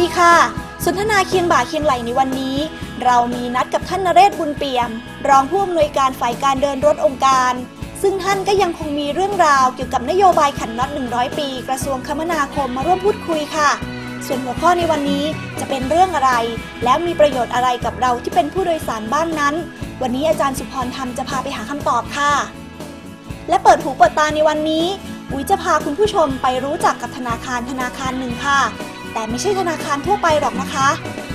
วัสดีค่ะ สนทนาเคียงบ่าเคียงไหลในวันนี้ เรามีนัดกับท่านนเรศบุญเปี่ยม รองผู้อำนวยการฝ่ายการเดินรถองค์การ ซึ่งท่านก็ยังคงมีเรื่องราวเกี่ยวกับนโยบายขันน็อต100 ปี กระทรวงคมนาคมมาร่วมพูดคุยค่ะ ส่วนหัวข้อในวันนี้จะเป็นเรื่องอะไร แล้วมีประโยชน์อะไรกับเราที่เป็นผู้โดยสารบ้างนั้น วันนี้อาจารย์สุพรธรรมจะพาไปหาคำตอบค่ะ และเปิดหูเปิดตาในวันนี้อุ้ยจะพาคุณผู้ชมไปรู้จักกับธนาคารธนาคารหนึ่งค่ะ แต่ไม่ใช่ธนาคารทั่วไปหรอกนะคะ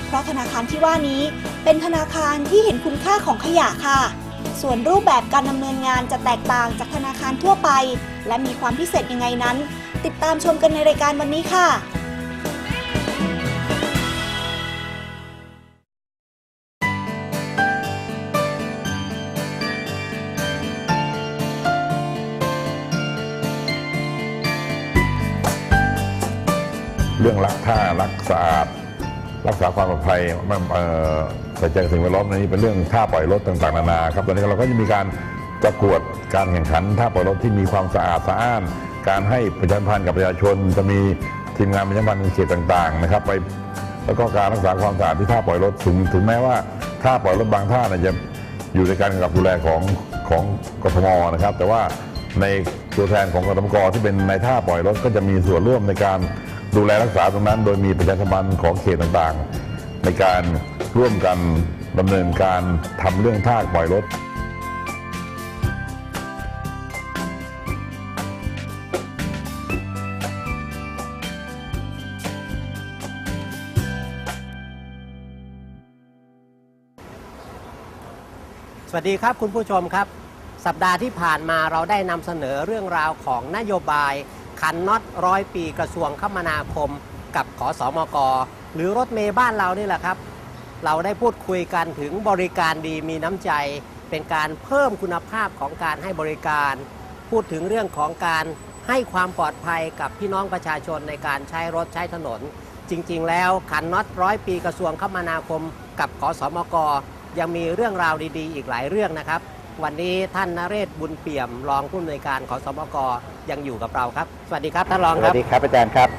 เพราะธนาคารที่ว่านี้เป็นธนาคารที่เห็นคุณค่าของขยะค่ะ ส่วนรูปแบบการดำเนินงานจะแตกต่างจากธนาคารทั่วไป และมีความพิเศษยังไงนั้น ติดตามชมกันในรายการวันนี้ค่ะ เรื่องรักท่ารักสะอาดรักษาความปลอดภัยมันใส่ใจสิ่งแวดล้อมนี้เป็นเรื่องท่าปล่อยรถต่างๆนานาครับตอนนี้เราก็จะมีการประกวดการแข่งขันท่าปล่อยรถที่มีความสะอาดสะอ้าน การให้ประชาสัมพันธ์กับประชาชน จะมีทีมงานประชาสัมพันธ์ในเขตต่างๆนะครับไปแล้วก็การรักษาความสะอาดที่ท่าปล่อยรถถึงถึงแม้ว่าท่าปล่อยรถบางท่านจะอยู่ในการกำกับดูแลของของกทมนะครับ แต่ว่าในตัวแทนของกทมกที่เป็นในท่าปล่อยรถก็จะมีส่วนร่วมในการ ดูแลรักษาตรงนั้น โดยมีประชาสัมพันธ์ของเขตต่างๆ ในการร่วมกันดำเนินการทำเรื่องท่าปล่อยรถสวัสดีครับคุณผู้ชมครับ สัปดาห์ที่ผ่านมาเราได้นำเสนอเรื่องราวของนโยบาย ขันน็อตร้อยปีกระทรวงคมนาคม กับขอสอมก หรือรถเมย์บ้านเรานี่แหละครับ เราได้พูดคุยกันถึงบริการดีมีน้ำใจ เป็นการเพิ่มคุณภาพของการให้บริการ พูดถึงเรื่องของการให้ความปลอดภัยกับพี่น้องประชาชนในการใช้รถใช้ถนน จริง ๆ แล้วขันน็อตร้อยปีกระทรวงคมนาคม กับขอสอมก ยังมีเรื่องราวดีๆ อีกหลายเรื่องนะครับ วันนี้ท่านนเรศบุญเปี่ยม รองผู้อำนวยการขอสมก ยังอยู่กับเราครับ สวัสดีครับท่านรองสควัรับสดีครับอาจารย์ครับ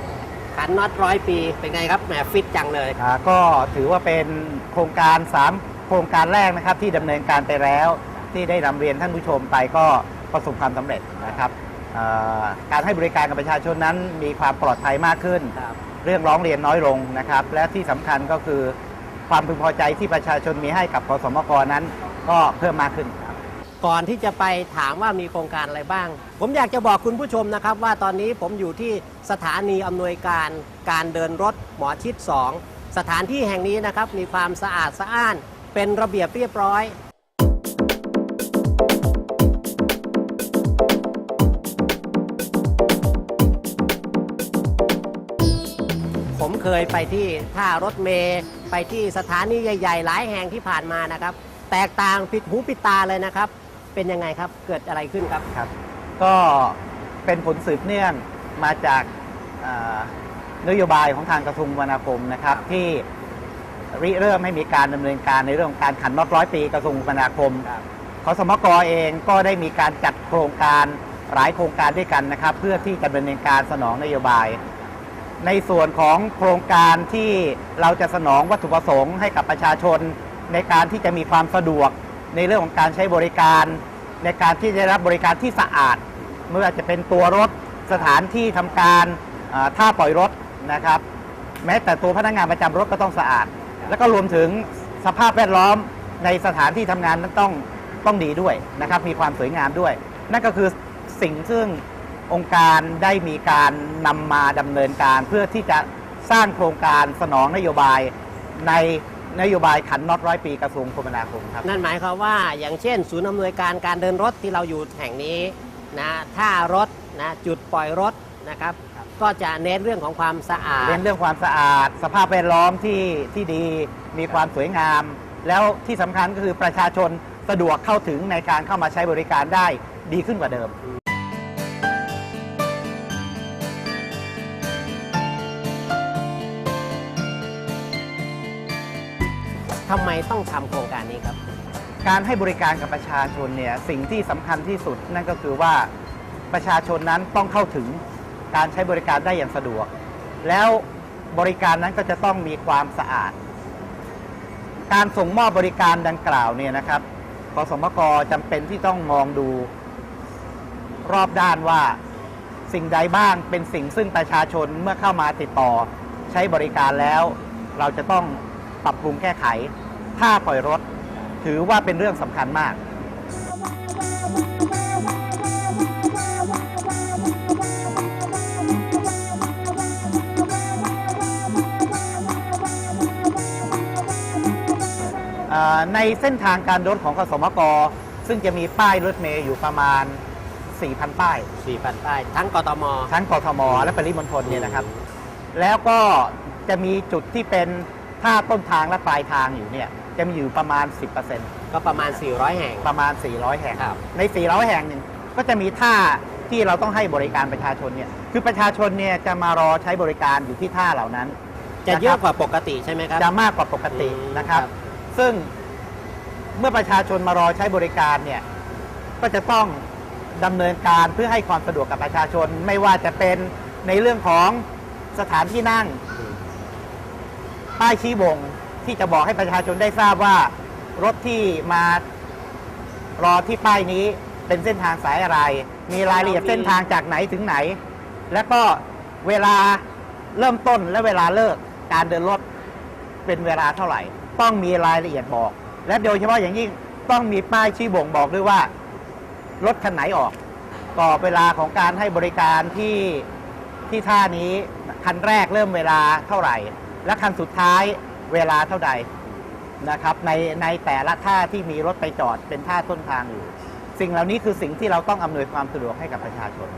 ขันน็อตร้อยปีเป็นไงครับแหมฟิตจังเลย อ่าก็ถือว่าเป็นโครงการ 3 โครงการแรกนะครับที่ดำเนินการไปแล้ว ที่ได้นำเรียนท่านผู้ชมไปก็ประสบความสำเร็จนะครับอ่าการให้บริการกับประชาชนนั้นมีความปลอดภัยมากขึ้น ครับ เรื่องร้องเรียนน้อยลงนะครับ และที่สำคัญก็คือความพึงพอใจที่ประชาชนมีให้กับขสมกนั้นก็เพิ่มมากขึ้นครับ ก่อนที่จะไปถามว่ามีโครงการอะไรบ้าง ผมอยากจะบอกคุณผู้ชมนะครับ ว่าตอนนี้ผมอยู่ที่สถานีอำนวยการการเดินรถหมอชิด 2 สถานที่แห่งนี้นะครับมีความสะอาดสะอ้าน เป็นระเบียบเรียบร้อย ผมเคยไปที่ท่ารถเมย์ไปที่สถานีใหญ่ ๆ หลายแห่งที่ผ่านมานะครับ แตกต่างผิดหูผิดตาเลยนะครับ เป็นยังไงครับ เกิดอะไรขึ้นครับ ครับ ก็เป็นผลสืบเนื่องมาจากอ่านโยบายของทางกระทรวงคมนาคมนะครับ ที่ริเริ่มให้มีการดำเนินการในเรื่องของการขันน็อตร้อยปีกระทรวงคมนาคมครับ ขอสมกเองก็ได้มีการจัดโครงการหลายโครงการด้วยกันนะครับ เพื่อที่จะดำเนินการสนองนโยบาย ในส่วนของโครงการที่เราจะสนองวัตถุประสงค์ให้กับประชาชน ในการที่จะมีความสะดวก ในเรื่องของการใช้บริการ ในการที่จะได้รับบริการที่สะอาดไม่ว่าจะเป็นตัวรถสถานที่ทำการอ่าท่าปล่อยรถนะครับ แม้แต่ตัวพนักงานประจำรถก็ต้องสะอาด แล้วก็รวมถึงสภาพแวดล้อมในสถานที่ทำงานนั้นต้องต้องดีด้วยนะครับ มีความสวยงามด้วย นั่นก็คือสิ่งซึ่งองค์การได้มีการนำมาดำเนินการเพื่อที่จะสร้างโครงการสนองนโยบายใน นโยบายขันน็อตร้อยปีกระทรวงคมนาคมครับ นั่นหมายความว่าอย่างเช่น ศูนย์อำนวยการการเดินรถที่เราอยู่แห่งนี้นะท่ารถนะจุดปล่อยรถนะครับ ก็จะเน้นเรื่องของความสะอาด เน้นเรื่องความสะอาด สภาพแวดล้อมที่ที่ดีมีความสวยงาม แล้วที่สำคัญก็คือประชาชนสะดวกเข้าถึงในการเข้ามาใช้บริการได้ดีขึ้นกว่าเดิม ทำไมต้องทำโครงการนี้ครับ การให้บริการกับประชาชนเนี่ยสิ่งที่สำคัญที่สุดนั่นก็คือว่าประชาชนนั้นต้องเข้าถึงการใช้บริการได้อย่างสะดวก แล้วบริการนั้นก็จะต้องมีความสะอาด การส่งมอบบริการดังกล่าวเนี่ยนะครับกสมกจำเป็นที่ต้องมองดูรอบด้านว่าสิ่งใดบ้างเป็นสิ่งซึ่งประชาชนเมื่อเข้ามาติดต่อใช้บริการแล้ว เราจะต้อง ปรับปรุงแก้ไข ถ้าปล่อยรถ ถือว่าเป็นเรื่องสำคัญมากเอ่อในเส้นทางการรถของกสมก ซึ่งจะมีป้ายรถเมย์อยู่ประมาณ 4,000 ป้าย 4,000 ป้าย ทั้งกทม ทั้งกทม และปริมณฑลเนี่ยนะครับ แล้วก็จะมีจุดที่เป็น ท่าต้นทางและปลายทางอยู่เนี่ยจะมีอยู่ประมาณ 10%ก็ประมาณ 400 แห่ง ประมาณ 400 แห่ง ครับ ใน 400 แห่งหนึ่งก็จะมีท่าที่เราต้องให้บริการประชาชนเนี่ย คือประชาชนเนี่ยจะมารอใช้บริการอยู่ที่ท่าเหล่านั้นจะเยอะกว่าปกติใช่ไหมครับ จะมากกว่าปกติอืมนะครับ ครับ ซึ่งเมื่อประชาชนมารอใช้บริการเนี่ย ก็จะต้องดำเนินการเพื่อให้ความสะดวกกับประชาชน ไม่ว่าจะเป็นในเรื่องของสถานที่นั่ง ป้ายชี้บ่งที่จะบอกให้ประชาชนได้ทราบว่า รถที่มารอที่ป้ายนี้เป็นเส้นทางสายอะไร มีรายละเอียดเส้นทางจากไหนถึงไหน แล้วก็เวลาเริ่มต้นและเวลาเลิกการเดินรถเป็นเวลาเท่าไหร่ ต้องมีรายละเอียดบอก และโดยเฉพาะอย่างยิ่งต้องมีป้ายชี้บ่งบอกด้วยว่า รถคันไหนออกกรอบเวลาของการให้บริการที่ที่ท่านี้คันแรกเริ่มเวลาเท่าไหร่ และคันสุดท้ายเวลาเท่าใดนะครับในในแต่ละท่าที่มีรถไปจอดเป็นท่าต้นทางอยู่ สิ่งเหล่านี้คือสิ่งที่เราต้องอำนวยความสะดวกให้กับประชาชน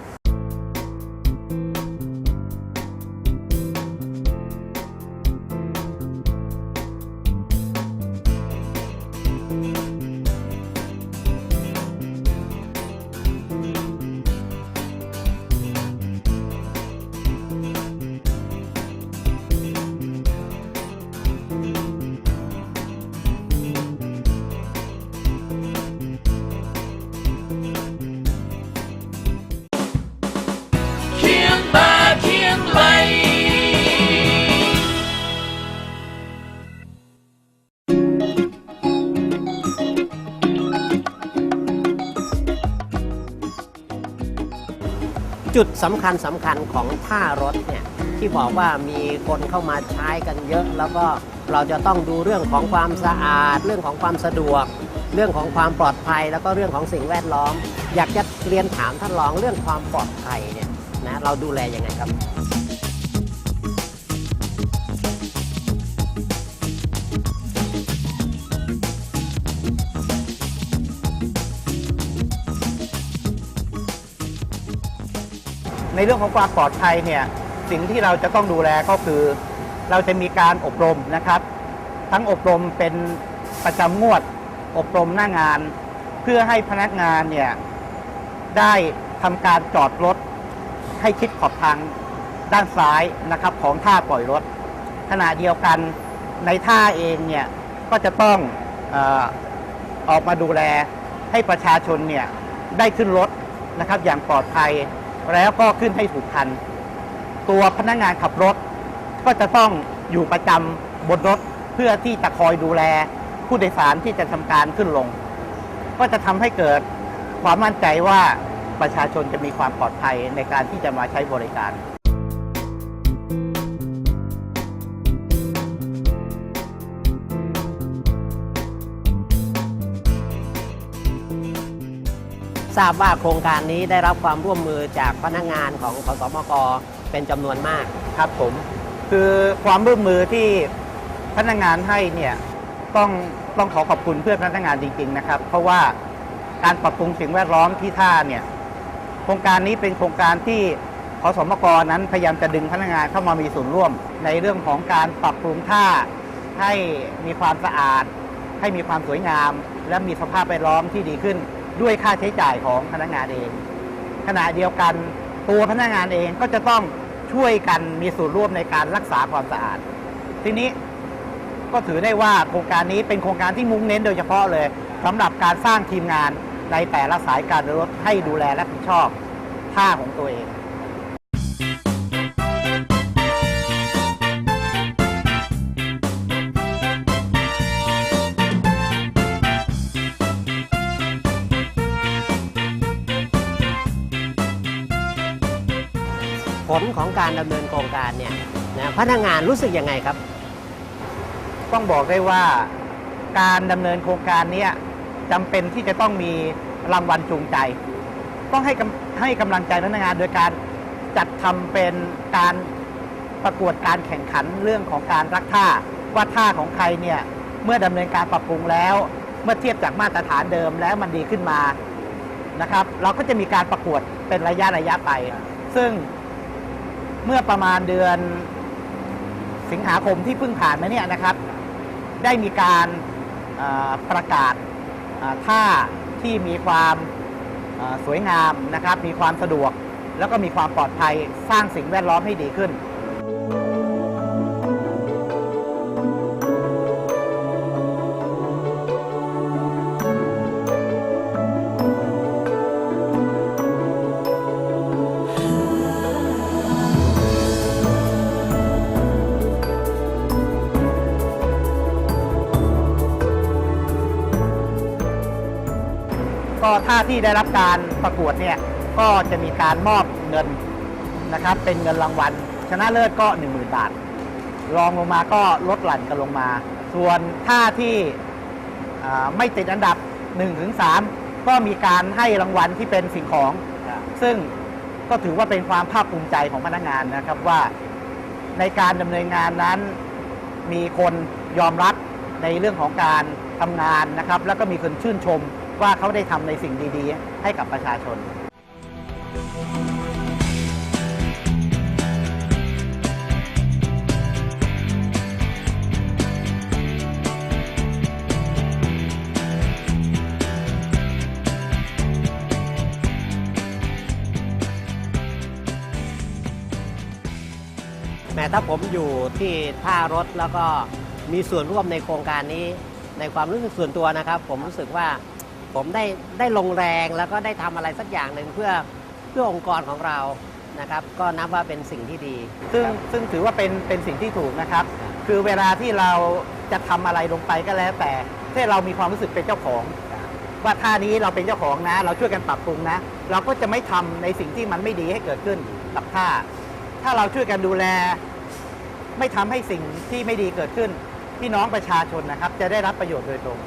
จุดสำคัญสำคัญของท่ารถเนี่ยที่บอกว่ามีคนเข้ามาใช้กันเยอะ แล้วก็เราจะต้องดูเรื่องของความสะอาด เรื่องของความสะดวก เรื่องของความปลอดภัย แล้วก็เรื่องของสิ่งแวดล้อม อยากจะเรียนถามท่านรองเรื่องความปลอดภัยเนี่ยนะเราดูแลยังไงครับ ในเรื่องของความปลอดภัยเนี่ยสิ่งที่เราจะต้องดูแลก็คือ เราจะมีการอบรมนะครับ ทั้งอบรมเป็นประจำงวด อบรมหน้างาน เพื่อให้พนักงานเนี่ยได้ทำการจอดรถให้ชิดขอบทางด้านซ้ายนะครับของท่าปล่อยรถ ขณะเดียวกันในท่าเองเนี่ยก็จะต้องอออกมาดูแลให้ประชาชนเนี่ยได้ขึ้นรถนะครับอย่างปลอดภัย แล้วก็ขึ้นให้ถูกคัน ตัวพนักงานขับรถ ก็จะต้องอยู่ประจำบนรถเพื่อที่จะคอยดูแล ผู้โดยสารที่จะทำการขึ้นลง ก็จะทำให้เกิดความมั่นใจว่าประชาชนจะมีความปลอดภัยในการที่จะมาใช้บริการ ทราบว่าโครงการนี้ได้รับความร่วมมือจากพนักงานของขสมกเป็นจำนวนมาก ครับผม คือความร่วมมือที่พนักงานให้เนี่ยต้องต้องขอขอบคุณเพื่อนพนักงานจริง ๆ นะครับ เพราะว่าการปรับปรุงสิ่งแวดล้อมที่ท่าเนี่ยโครงการนี้เป็นโครงการที่ขสมกนั้นพยายามจะดึงพนักงานเข้ามามีส่วนร่วม ในเรื่องของการปรับปรุงท่าให้มีความสะอาด ให้มีความสวยงาม และมีสภาพแวดล้อมที่ดีขึ้น ด้วยค่าใช้จ่ายของพนักงานเอง ขณะเดียวกันตัวพนักงานเองก็จะต้องช่วยกันมีส่วนร่วมในการรักษาความสะอาด ทีนี้ก็ถือได้ว่าโครงการนี้เป็นโครงการที่มุ่งเน้นโดยเฉพาะเลยสำหรับการสร้างทีมงานในแต่ละสายการรถให้ดูแลและรับผิดชอบท่าของตัวเอง ผลของการดำเนินโครงการเนี่ยนะพนักงานรู้สึกยังไงครับ ต้องบอกได้ว่าการดำเนินโครงการเนี้ยจำเป็นที่จะต้องมีรางวัลจูงใจ ต้องให้กำให้กำลังใจพนักงานโดยการจัดทำเป็นการประกวดการแข่งขันเรื่องของการรักท่าว่าท่าของใครเนี่ยเมื่อดำเนินการปรับปรุงแล้ว เมื่อเทียบจากมาตรฐานเดิมแล้วมันดีขึ้นมานะครับ เราก็จะมีการประกวดเป็นระยะระยะไป ซึ่ง เมื่อประมาณเดือนสิงหาคมที่เพิ่งผ่านมาเนี่ยนะครับ ได้มีการประกาศท่าที่มีความสวยงามนะครับ มีความสะดวก แล้วก็มีความปลอดภัยสร้างสิ่งแวดล้อมให้ดีขึ้น ที่ได้รับการประกวดเนี่ยก็จะมีการมอบเงินนะครับ เป็นเงินรางวัล ชนะเลิศก็ 10,000 บาท รองลงมาก็ลดหลั่นกันลงมา ส่วนท่าที่ไม่ติดอันดับ 1-3 ก็มีการให้รางวัลที่เป็นสิ่งของ ซึ่งก็ถือว่าเป็นความภาคภูมิใจของพนักงานนะครับว่าในการดำเนินงานนั้นมีคนยอมรับในเรื่องของการทำงานนะครับ แล้วก็มีคนชื่นชม ว่าเขาได้ทำในสิ่งดีๆ ให้กับประชาชน แม้ถ้าผมอยู่ที่ท่ารถแล้วก็มีส่วนร่วมในโครงการนี้ ในความรู้สึกส่วนตัวนะครับ ผมรู้สึกว่า ผมได้ได้ลงแรงแล้วก็ได้ทำอะไรสักอย่างหนึ่งเพื่อเพื่อองค์กรของเรานะครับ ก็นับว่าเป็นสิ่งที่ดีซึ่งซึ่งถือว่าเป็นเป็นสิ่งที่ถูกนะครับ คือเวลาที่เราจะทำอะไรลงไปก็แล้วแต่ถ้าเรามีความรู้สึกเป็นเจ้าของ ว่าท่านี้เราเป็นเจ้าของนะ เราช่วยกันปรับปรุงนะ เราก็จะไม่ทำในสิ่งที่มันไม่ดีให้เกิดขึ้นกับท่า ถ้าเราช่วยกันดูแล ไม่ทำให้สิ่งที่ไม่ดีเกิดขึ้น พี่น้องประชาชนนะครับ จะได้รับประโยชน์โดยตรง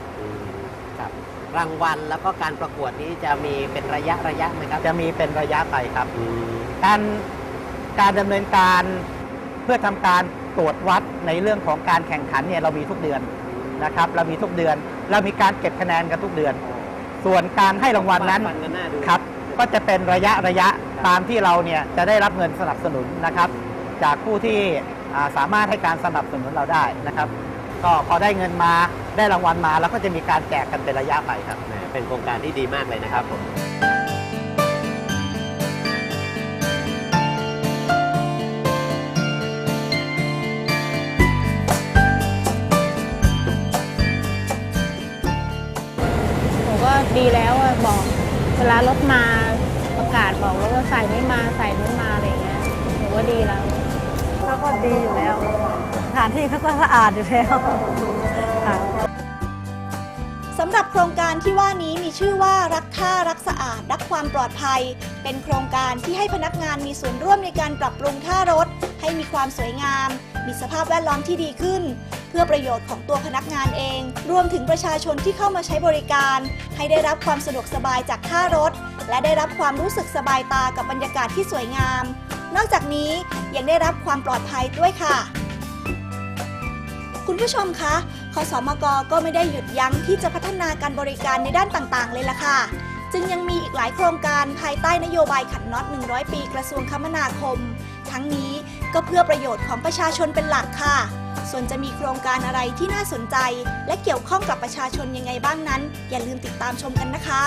ครับ รางวัล แล้วก็การประกวดนี้จะมีเป็นระยะระยะไหมครับ จะมีเป็นระยะไปครับอืมการการดำเนินการเพื่อทำการตรวจวัดในเรื่องของการแข่งขันเนี่ยเรามีทุกเดือนนะครับ เรามีทุกเดือน เรามีการเก็บคะแนนกันทุกเดือน ส่วนการให้รางวัลนั้นฟังกันน่าดูครับ ก็จะเป็นระยะระยะตามที่เราเนี่ยจะได้รับเงินสนับสนุนนะครับ จากผู้ที่อ่าสามารถให้การสนับสนุนเราได้นะครับ ก็พอได้เงินมาได้รางวัลมาแล้วก็จะมีการแจกกันเป็นระยะไปครับแหมเป็นโครงการที่ดีมากเลยนะครับผมผมก็ดีแล้วอะบอกเวลารถมาประกาศบอกแล้วว่าใส่ไม่มาใส่ไม่มาอะไรอย่างเงี้ยหนูว่าดีแล้ว เขาก็ดีอยู่แล้วส ถานที่เขาก็สะอาดอยู่แล้วค่ะสำหรับโครงการที่ว่านี้มีชื่อว่ารักท่ารักสะอาด รักความปลอดภัย เป็นโครงการที่ให้พนักงานมีส่วนร่วมในการปรับปรุงท่ารถ ให้มีความสวยงาม มีสภาพแวดล้อมที่ดีขึ้น เพื่อประโยชน์ของตัวพนักงานเอง รวมถึงประชาชนที่เข้ามาใช้บริการ ให้ได้รับความสะดวกสบายจากท่ารถ และได้รับความรู้สึกสบายตากับบรรยากาศที่สวยงาม นอกจากนี้ยังได้รับความปลอดภัยด้วยค่ะ คุณผู้ชมคะขสมกก็ไม่ได้หยุดยั้งที่จะพัฒนาการบริการในด้านต่างๆ เลยล่ะค่ะ จึงยังมีอีกหลายโครงการภายใต้นโยบายขันน็อต 100 ปีกระทรวงคมนาคม ทั้งนี้ก็เพื่อประโยชน์ของประชาชนเป็นหลักค่ะ ส่วนจะมีโครงการอะไรที่น่าสนใจ และเกี่ยวข้องกับประชาชนยังไงบ้างนั้น อย่าลืมติดตามชมกันนะคะ